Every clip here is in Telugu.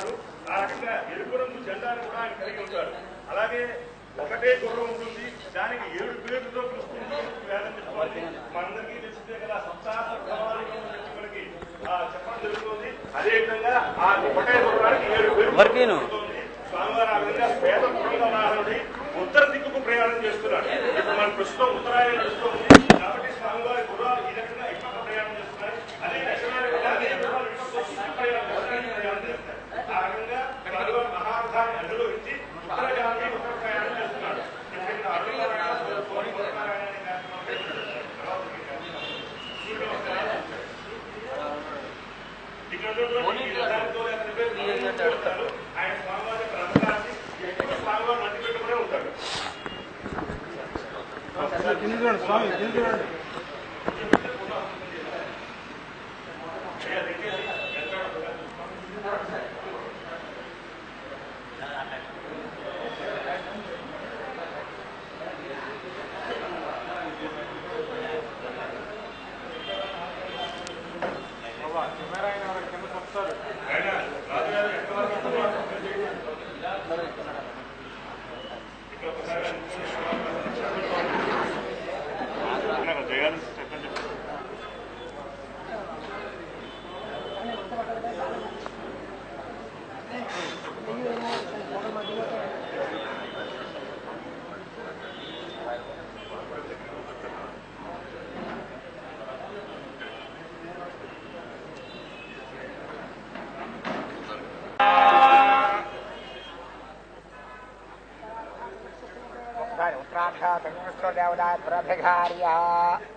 చెప్తారు ఆ రకంగా ఎరుపు రంగు జెండాను కూడా ఆయన కలిగి ఉంటాడు అలాగే ఒకటే గుర్రం ఉంటుంది. దానికి ఏడు పేరుతో పిలుస్తుంది వేదం చెప్పుకోవాలి మనందరికీ తెలిసిందే కదా సప్తాహ మనకి ఆ, చెప్పడం జరుగుతుంది. అదే విధంగా ఆ ఒకటే గుర్రానికి ఏడు పేరు? స్వామివారు ఆ విధంగా పేద కుటుంబ వాహనుడి ఉత్తర దిక్కుకు ప్రయాణం చేస్తున్నాడు ఇప్పుడు మన ప్రస్తుతం ఉత్తరాయణ నడుస్తుంది. కాబట్టి స్వామివారి గుర్రాలు ఈ రకంగా ఇప్పక ప్రయాణం చేస్తున్నారు అదే దక్షిణాది కూడా అదే గుర్రాలు ఇటువైపు ఇటు ప్రయాణం ఉత్తరాయణ ప్రయాణం చేస్తారు ఆ రకంగా స్వామివారి మహారథాన్ని అనుభవించి ఉత్తరగామి ఉత్తర ప్రయాణం చేస్తున్నాడు ఇప్పుడు ఇక్కడ అరుణ ప్రయాణం సోని ఉత్తరాయణ అనే కార్యక్రమం చేస్తున్నారు. తర్వాత సూర్యుడు వస్తారు. ఇక్కడ ఉన్నటువంటి ఈ రథాలతో అతని పేరు గోవిందుడు ఉంటారు. ఆయన స్వామివారి యొక్క రథరాశి ఎప్పుడు స్వామివారు నది పెట్టుకునే ఉంటాడు ఆయన उत्तराक्षादेवदाभिघार्या ఓం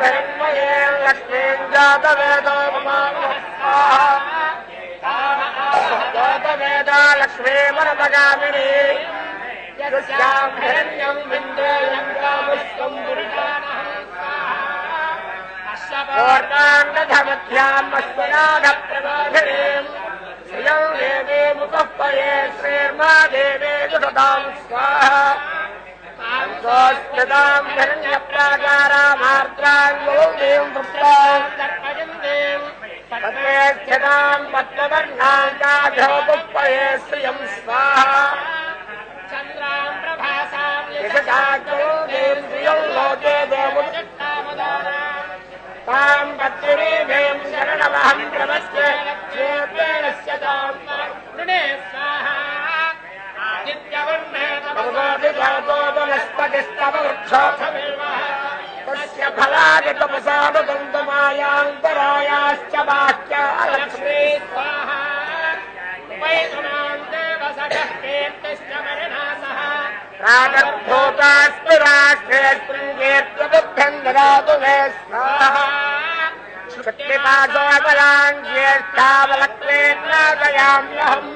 लक्ष्मीम् जातवेदात्मापवेदालक्ष्मी मरभगामिने यस्याम् धरण्यम् विन्दे लङ्कामुष्वम्भ्याम् अश्वनाघप्रवामि श्रियम् देवे मुकः पये श्रेर्मा देवे दुषताम् स्वाहा। सदाम् शरण्यप्राकारामार्द्राङ्गौम् पद्मेक्षताम् पद्मवर्णाम् काघोपुष्पये श्रियम् स्वाहा चन्द्राम् प्रभासाम् यशकाकौम् श्रियौ लोके देवमुदानाम् ताम् पत्युरीभेम् शरणमहम् प्रवन् विकप्रसादगन्धमायान्तरायाश्च वाक्या लक्ष्मी स्वाहा राजभूतास्मिराष्ट्रेस्पृङ्गेत्यबुद्धम् ददातु मे स्वाहा शक्तिपाशोबलान् ज्येष्ठावलक्ष्मीर्नादयाम्यहम्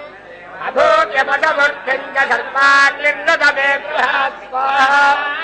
अभूत्यपदमूर्तिम् च सर्वान् स्वाहा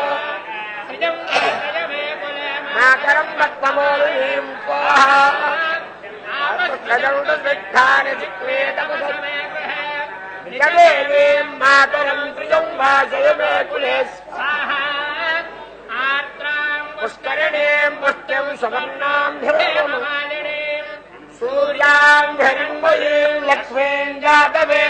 मातरम् मत्तमोदयीम् स्वाहाचिक्वे तव समे निगलेम् मातरम् मे कुले पुष्करिणीम् पुष्ट्यम् सुवर्णाम् सूर्याम् हरिम्बयीम् लक्ष्मीम् जातवे।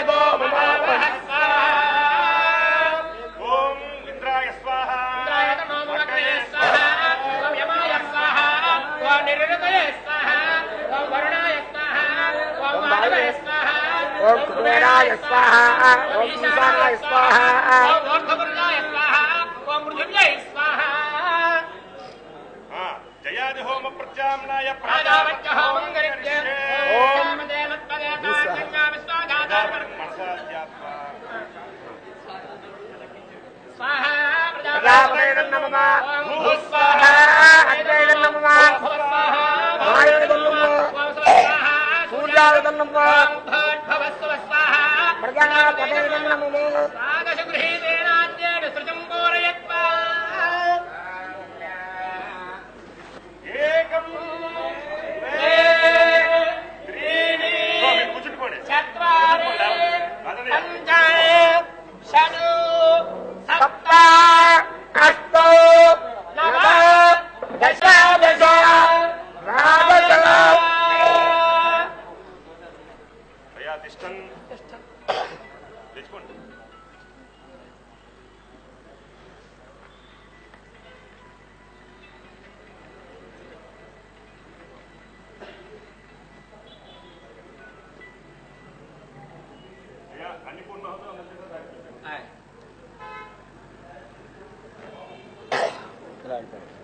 కుబేరాయ స్వాహా. ఓం ఈశానాయ స్వాహా. ఓం స్వాహా. ఓం మృత్యుంజయ స్వాహా జయాది హోమ ప్రత్యామ్నాయ ప్రాజావత్య హోమం గరిత్య ఓం స్వాహా అగ్నేయం నమః ఓం భవస్వ స్వాహా అయ్యా అన్ని పూర్ణ వాసుదేవ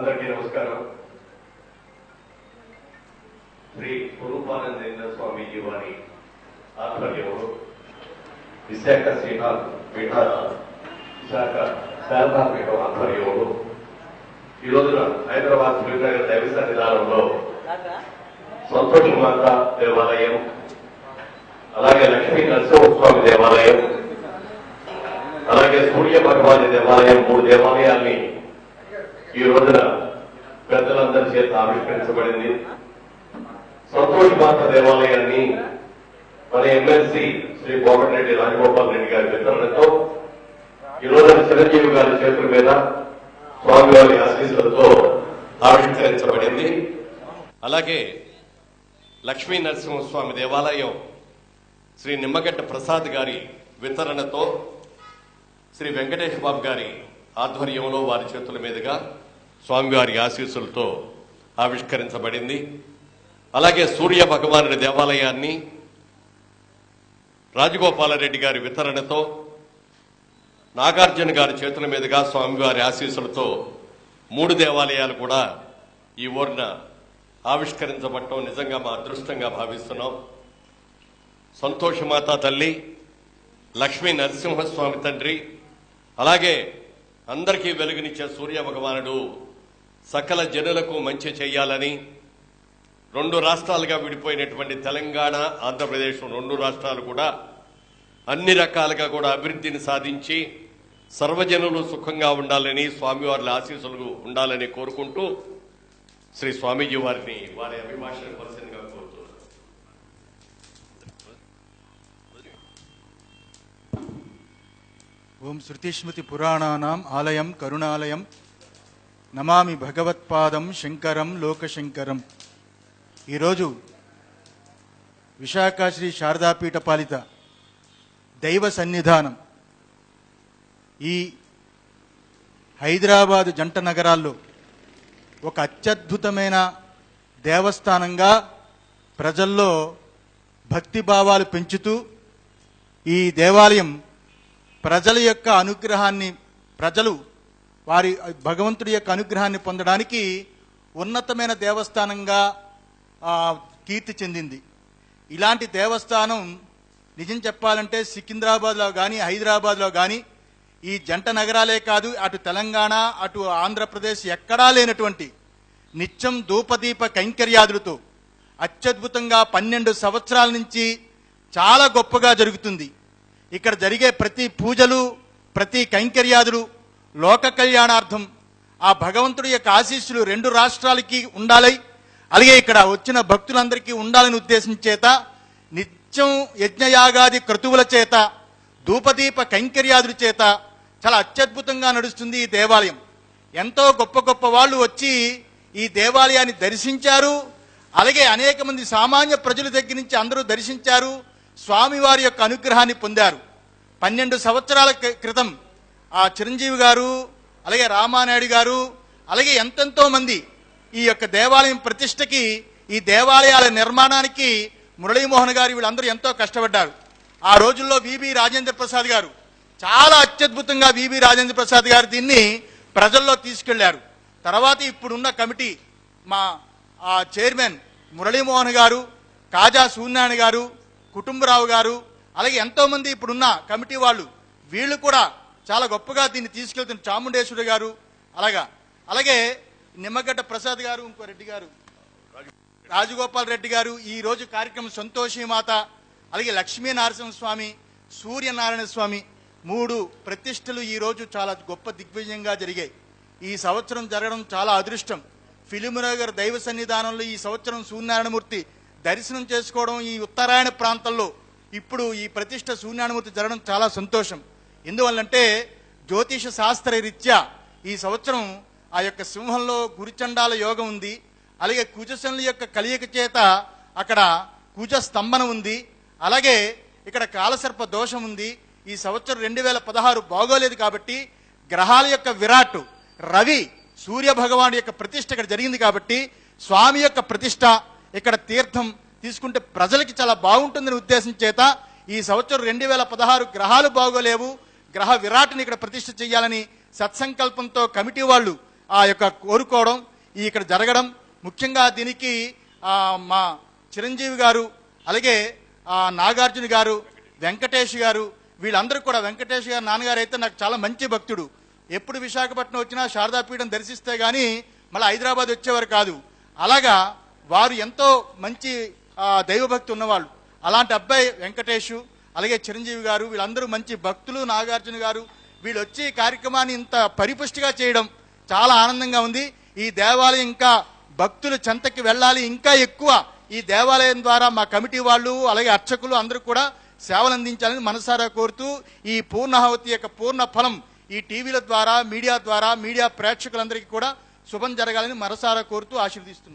అందరికీ నమస్కారం. శ్రీ స్వరూపానందేంద్ర స్వామీజీ వారి ఆధ్వర్యంలో విశాఖ శ్రీనాథ్ పీఠాల విశాఖ శారదా పీఠం ఆధ్వర్యంలో ఈ రోజున హైదరాబాద్ శ్రీనగర్ దైవ సన్నిధానంలో సంతోషి మాత దేవాలయం అలాగే లక్ష్మీ నరసింహస్వామి దేవాలయం అలాగే సూర్య భగవాని దేవాలయం మూడు దేవాలయాల్ని ఈ రోజున చేత ఆవిష్కరించబడింది. సంతోష్ మాత దేవాలయాన్ని మన ఎమ్మెల్సీ శ్రీ కోమటిరెడ్డి రాజగోపాల్ రెడ్డి గారి వితరణతో ఈరోజు చిరంజీవి గారి చేతుల మీద స్వామివారి ఆశీస్సులతో ఆవిష్కరించబడింది. అలాగే లక్ష్మీ నరసింహస్వామి దేవాలయం శ్రీ నిమ్మగడ్డ ప్రసాద్ గారి వితరణతో శ్రీ వెంకటేష్ బాబు గారి ఆధ్వర్యంలో వారి చేతుల మీదుగా స్వామివారి ఆశీస్సులతో ఆవిష్కరించబడింది. అలాగే సూర్య భగవానుడి దేవాలయాన్ని రాజగోపాలరెడ్డి గారి వితరణతో నాగార్జున గారి చేతుల మీదుగా స్వామివారి ఆశీస్సులతో మూడు దేవాలయాలు కూడా ఈ ఊరిన ఆవిష్కరించబడటం నిజంగా మా అదృష్టంగా భావిస్తున్నాం. సంతోషమాత తల్లి లక్ష్మీ నరసింహస్వామి తండ్రి అలాగే అందరికీ వెలుగునిచ్చే సూర్య భగవానుడు సకల జనులకు మంచి చేయాలని రెండు రాష్ట్రాలుగా విడిపోయినటువంటి తెలంగాణ ఆంధ్రప్రదేశ్ రెండు రాష్ట్రాలు కూడా అన్ని రకాలుగా కూడా అభివృద్ధిని సాధించి సర్వజనులు సుఖంగా ఉండాలని స్వామివారి ఆశీస్సులు ఉండాలని కోరుకుంటూ శ్రీ స్వామీజీ వారిని వారి అభిభాషణ పరిశీలిగా కోరుతున్నారు ఓం శృతిస్మృతి పురాణానాం ఆలయం కరుణాలయం నమామి భగవత్పాదం శంకరం లోకశంకరం. ఈరోజు విశాఖ శ్రీ శారదాపీఠ పాలిత దైవ సన్నిధానం ఈ హైదరాబాదు జంట నగరాల్లో ఒక అత్యద్భుతమైన దేవస్థానంగా ప్రజల్లో భక్తి భావాలు పెంచుతూ ఈ దేవాలయం ప్రజల యొక్క అనుగ్రహాన్ని ప్రజలు వారి భగవంతుడి యొక్క అనుగ్రహాన్ని పొందడానికి ఉన్నతమైన దేవస్థానంగా కీర్తి చెందింది. ఇలాంటి దేవస్థానం నిజం చెప్పాలంటే సికింద్రాబాద్లో కానీ హైదరాబాద్లో కానీ ఈ జంట నగరాలే కాదు అటు తెలంగాణ అటు ఆంధ్రప్రదేశ్ ఎక్కడా లేనటువంటి నిత్యం ధూపదీప కైంకర్యాదులతో అత్యద్భుతంగా పన్నెండు సంవత్సరాల నుంచి చాలా గొప్పగా జరుగుతుంది. ఇక్కడ జరిగే ప్రతి పూజలు ప్రతి కైంకర్యాదులు లోక కళ్యాణార్థం ఆ భగవంతుడి యొక్క ఆశీస్సులు రెండు రాష్ట్రాలకి ఉండాలి. అలాగే ఇక్కడ వచ్చిన భక్తులందరికీ ఉండాలని ఉద్దేశం చేత నిత్యం యజ్ఞయాగాది క్రతువుల చేత ధూపదీప కైంకర్యాదుల చేత చాలా అత్యద్భుతంగా నడుస్తుంది ఈ దేవాలయం. ఎంతో గొప్ప గొప్ప వాళ్ళు వచ్చి ఈ దేవాలయాన్ని దర్శించారు. అలాగే అనేక మంది సామాన్య ప్రజల దగ్గర నుంచి అందరూ దర్శించారు. స్వామివారి యొక్క అనుగ్రహాన్ని పొందారు. పన్నెండు సంవత్సరాల క్రితం ఆ చిరంజీవి గారు అలాగే రామానాయుడు గారు అలాగే ఎంతెంతో మంది ఈ యొక్క దేవాలయం ప్రతిష్టకి ఈ దేవాలయాల నిర్మాణానికి మురళీమోహన్ గారు వీళ్ళందరూ ఎంతో కష్టపడ్డారు. ఆ రోజుల్లో విబి రాజేంద్ర ప్రసాద్ గారు చాలా అత్యద్భుతంగా విబి రాజేంద్ర ప్రసాద్ గారు దీన్ని ప్రజల్లో తీసుకెళ్ళారు. తర్వాత ఇప్పుడున్న కమిటీ మా ఆ చైర్మన్ మురళీమోహన్ గారు కాజా సూర్యనారాయణ గారు కుటుంబరావు గారు అలాగే ఎంతోమంది ఇప్పుడున్న కమిటీ వాళ్ళు వీళ్ళు కూడా చాలా గొప్పగా దీన్ని తీసుకెళ్తున్న చాముండేశ్వరి గారు. అలాగా. అలాగే నిమ్మగడ్డ ప్రసాద్ గారు ఇంకో రెడ్డి గారు. రాజగోపాల్ రెడ్డి గారు ఈ రోజు కార్యక్రమం సంతోషి మాత అలాగే లక్ష్మీ నరసింహ స్వామి సూర్యనారాయణ స్వామి మూడు ప్రతిష్టలు ఈరోజు చాలా గొప్ప దిగ్విజయంగా జరిగాయి. ఈ సంవత్సరం జరగడం చాలా అదృష్టం. ఫిలిమునగర్ దైవ సన్నిధానంలో ఈ సంవత్సరం సూర్యనారాయణమూర్తి దర్శనం చేసుకోవడం ఈ ఉత్తరాయణ ప్రాంతంలో ఇప్పుడు ఈ ప్రతిష్ట సూర్యనారాయణమూర్తి జరగడం చాలా సంతోషం. ఎందువల్లంటే జ్యోతిష శాస్త్ర రీత్యా ఈ సంవత్సరం ఆ యొక్క సింహంలో గురిచండాల యోగం ఉంది. అలాగే కుజశనుల యొక్క కలియక చేత అక్కడ కుజ స్తంభన ఉంది. అలాగే ఇక్కడ కాలసర్ప దోషం ఉంది. ఈ సంవత్సరం రెండు వేల పదహారు బాగోలేదు కాబట్టి గ్రహాల యొక్క విరాట్ రవి సూర్య భగవానుడి యొక్క ప్రతిష్ట ఇక్కడ జరిగింది కాబట్టి స్వామి యొక్క ప్రతిష్ట ఇక్కడ తీర్థం తీసుకుంటే ప్రజలకి చాలా బాగుంటుందని ఉద్దేశం చేత ఈ సంవత్సరం రెండు వేల పదహారు గ్రహాలు బాగోలేవు. గ్రహ విరాట్ని ఇక్కడ ప్రతిష్ఠ చేయాలని సత్సంకల్పంతో కమిటీ వాళ్ళు ఆ యొక్క కోరుకోవడం ఈ ఇక్కడ జరగడం. ముఖ్యంగా దీనికి మా చిరంజీవి గారు అలాగే నాగార్జున గారు వెంకటేష్ గారు వీళ్ళందరూ కూడా వెంకటేష్ గారు నాన్నగారు అయితే నాకు చాలా మంచి భక్తుడు. ఎప్పుడు విశాఖపట్నం వచ్చినా శారదాపీఠం దర్శిస్తే కానీ మళ్ళీ హైదరాబాద్ వచ్చేవారు కాదు. అలాగా వారు ఎంతో మంచి దైవభక్తి ఉన్నవాళ్ళు. అలాంటి అబ్బాయి వెంకటేష్ అలాగే చిరంజీవి గారు వీళ్ళందరూ మంచి భక్తులు నాగార్జున గారు. వీళ్ళు వచ్చి కార్యక్రమాన్ని ఇంత పరిపుష్టిగా చేయడం చాలా ఆనందంగా ఉంది. ఈ దేవాలయం ఇంకా భక్తులు చెంతకి వెళ్ళాలి. ఇంకా ఎక్కువ ఈ దేవాలయం ద్వారా మా కమిటీ వాళ్ళు అలాగే అర్చకులు అందరూ కూడా సేవలు అందించాలని మనసారా కోరుతూ ఈ పూర్ణాహుతి యొక్క పూర్ణ ఫలం ఈ టీవీల ద్వారా మీడియా ద్వారా మీడియా ప్రేక్షకులందరికీ కూడా శుభం జరగాలని మనసారా కోరుతూ ఆశీర్దిస్తున్నాను